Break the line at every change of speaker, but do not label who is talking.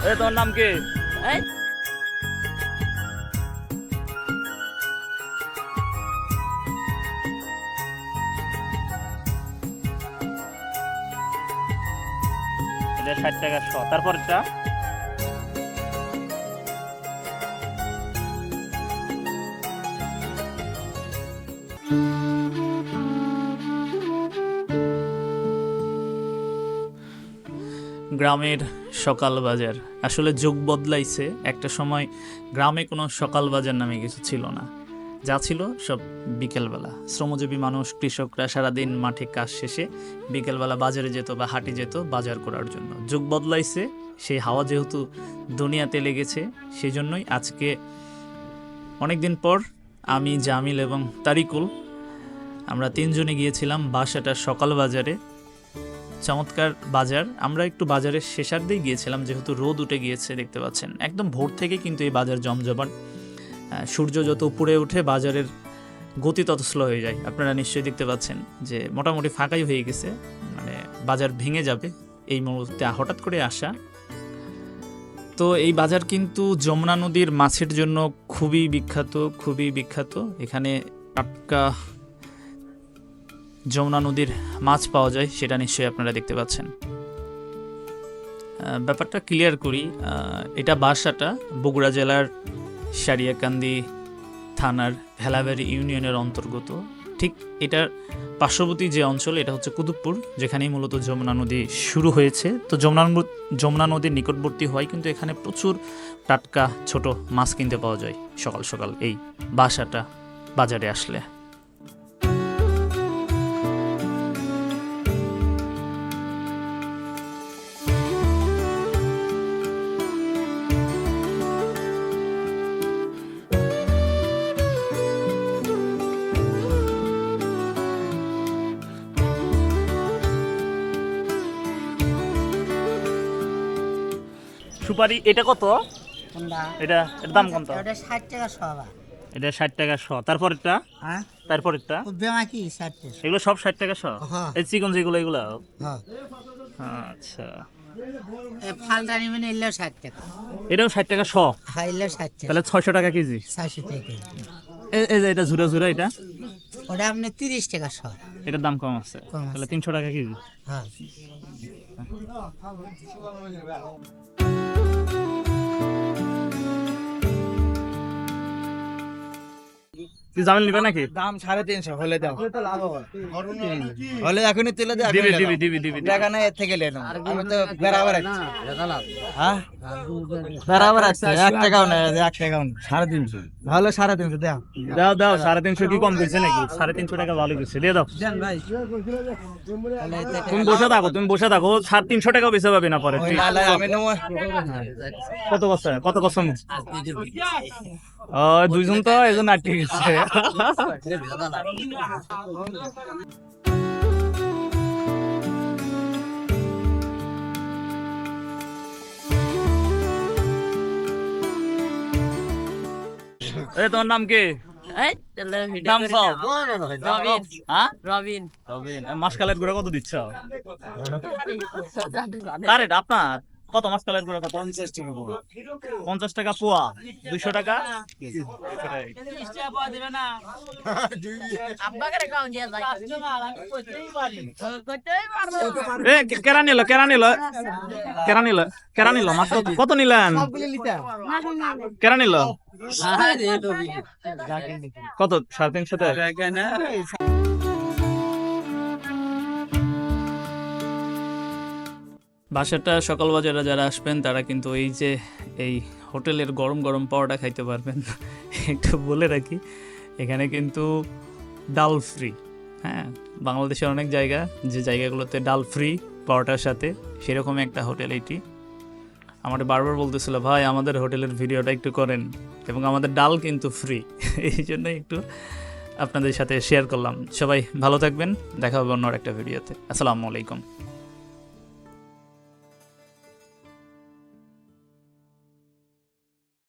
এ তোমার নাম কি? এটা ষাট টাকা শ। তারপর এটা গ্রামের সকাল বাজার। আসলে যুগ বদলাইছে। একটা সময় গ্রামে কোনো সকাল বাজার নামে কিছু ছিল না। যা ছিল সব বিকেলবেলা। শ্রমজীবী মানুষ, কৃষকরা সারাদিন মাঠে কাজ শেষে বিকেলবেলা বাজারে যেত বা হাটে যেত বাজার করার জন্য। যুগ বদলাইছে, সেই হাওয়া যেহেতু দুনিয়াতে লেগেছে সেই জন্যই আজকে অনেকদিন পর আমি জামিল এবং তারিকুল, আমরা তিনজনে গিয়েছিলাম বাসাটা সকাল বাজারে। চমৎকার বাজার। আমরা একটু বাজারের শেষার্ধেই গিয়েছিলাম, যেহেতু রোদ উঠে গিয়েছে, দেখতে পাচ্ছেন। একদম ভোর থেকে কিন্তু এই বাজার জমজমাট। সূর্য যত উপরে উঠে, বাজারের গতি তত স্লো হয়ে যায়। আপনারা নিশ্চয়ই দেখতে পাচ্ছেন যে মোটামুটি ফাঁকাই হয়ে গেছে। মানে বাজার ভেঙে যাবে এই মুহূর্তে হঠাৎ করে আসা। তো এই বাজার কিন্তু যমুনা নদীর মাছের জন্য খুবই বিখ্যাত খুবই বিখ্যাত। এখানে টাটকা যমুনা নদীর মাছ পাওয়া যায়, সেটা নিশ্চয়ই আপনারা দেখতে পাচ্ছেন। ব্যাপারটা ক্লিয়ার করি এটা বাসাটা বগুড়া জেলার সারিয়াকান্দি থানার ভেলাবাড়ি ইউনিয়নের অন্তর্গত। ঠিক এটার পার্শ্ববর্তী যে অঞ্চল, এটা হচ্ছে কুতুবপুর, যেখানেই মূলত যমুনা নদী শুরু হয়েছে। তো যমুনা যমুনা নদীর নিকটবর্তী হয়, কিন্তু এখানে প্রচুর টাটকা ছোট মাছ কিনতে পাওয়া যায় সকাল সকাল এই বাসাটা বাজারে আসলে। সুপারি এটা কত? এটা এর দাম কত?
টাকা সবা
এটা ষাট টাকা শ তারপর এটা
হ্যাঁ?
তারপর এটা
বেমা কি ষাট টাকা
এগুলো সব ষাট টাকা শ
হ্যাঁ।
এই চিকন যেগুলো এগুলো?
হ্যাঁ।
আচ্ছা।
ফালটা নিবেন এলেও ষাট টাকা।
এটাও ষাট টাকা শ
হ্যাঁ এলেও ষাট টাকা।
তাহলে টাকা কেজি।
টাকা
এই যে এটা ঝুরা ঝুরা এটা?
ওটা আপনি তিরিশ টাকা শ
এটার দাম কম আছে। তাহলে তিনশো টাকা কেজি।
হ্যাঁ।
তুই জামিল নিবে নাকি?
দাম সাড়ে তিনশো হলে দাও। হলে এখনই তুলে দাও
দিবি দিবি দিবি দিবি।
টাকা নাই এর থেকে লেনো আমি তো বেড়াবার আছি। হ্যাঁ? আছে এক টাকাও নেই এক টাকাও নেই। সাড়ে তিনশো। ভালো সাড়ে তিনশো দাও
দাও দাও সাড়ে তিনশো কি কম করছে নাকি? সাড়ে তিনশো টাকা ভালো করছে দিয়ে দাও। তুমি বসে থাকো তুমি বসে থাকো সাড়ে তিনশো টাকাও বেঁচে পাবে না পরে কত বছর কত কসম ও দুইজন তো এই জন্য আটকে গেছে। তোমার নাম কি? নাম।
রবিন
হ্যাঁ?
রবিন।
রবিন মাস কালের কত দিচ্ছ? এটা আপনার? কত মাছ কালের গুঁড়া কত? পঞ্চাশ টাকা পোয়া। দুইশো টাকা?
করতেই পারব
এ কেরা নিল কেরা নিল? কেরা নিল? কেরা নিল? মাছ কত- কত নিলেন? কেরা নিল? কত? সাড়ে তিনশো বাসাটা সকাল বাজারে যারা আসবেন, তারা কিন্তু এই যে এই হোটেলের গরম গরম পাওয়াটা খাইতে পারবেন। একটু বলে রাখি, এখানে কিন্তু ডাল ফ্রি হ্যাঁ? বাংলাদেশের অনেক জায়গা, যে জায়গাগুলোতে ডাল ফ্রি পাওয়াটার সাথে সেরকম একটা হোটেল এটি। আমার বারবার বলতেছিল, ভাই, আমাদের হোটেলের ভিডিওটা একটু করেন। এবং আমাদের ডাল কিন্তু ফ্রি এই জন্য একটু আপনাদের সাথে শেয়ার করলাম। সবাই ভালো থাকবেন, দেখা হবে অন্য একটা ভিডিওতে। আসসালামু আলাইকুম।